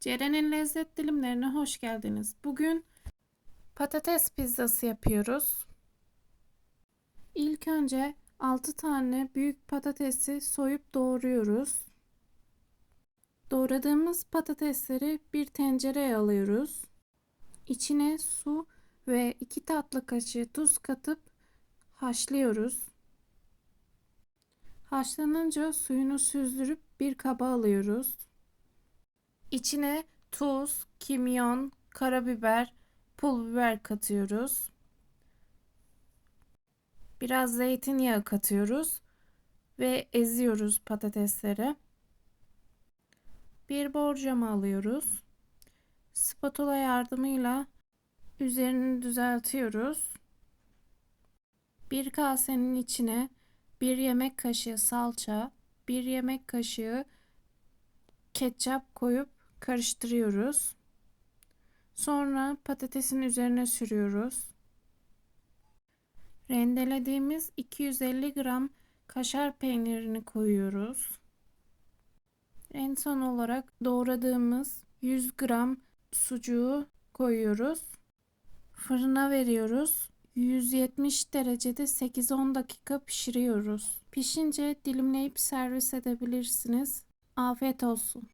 Ceren'in lezzet dilimlerine hoş geldiniz. Bugün patates pizzası yapıyoruz. İlk önce 6 tane büyük patatesi soyup doğruyoruz. Doğradığımız patatesleri bir tencereye alıyoruz. İçine su ve 2 tatlı kaşığı tuz katıp haşlıyoruz. Haşlanınca suyunu süzdürüp bir kaba alıyoruz. İçine tuz, kimyon, karabiber, pul biber katıyoruz. Biraz zeytinyağı katıyoruz ve eziyoruz patatesleri. Bir borcama alıyoruz. Spatula yardımıyla üzerini düzeltiyoruz. Bir kasenin içine bir yemek kaşığı salça, bir yemek kaşığı ketçap koyup karıştırıyoruz. Sonra patatesin üzerine sürüyoruz. Rendelediğimiz 250 gram kaşar peynirini koyuyoruz. En son olarak doğradığımız 100 gram sucuğu koyuyoruz. Fırına veriyoruz. 170 derecede 8-10 dakika pişiriyoruz. Pişince dilimleyip servis edebilirsiniz. Afiyet olsun.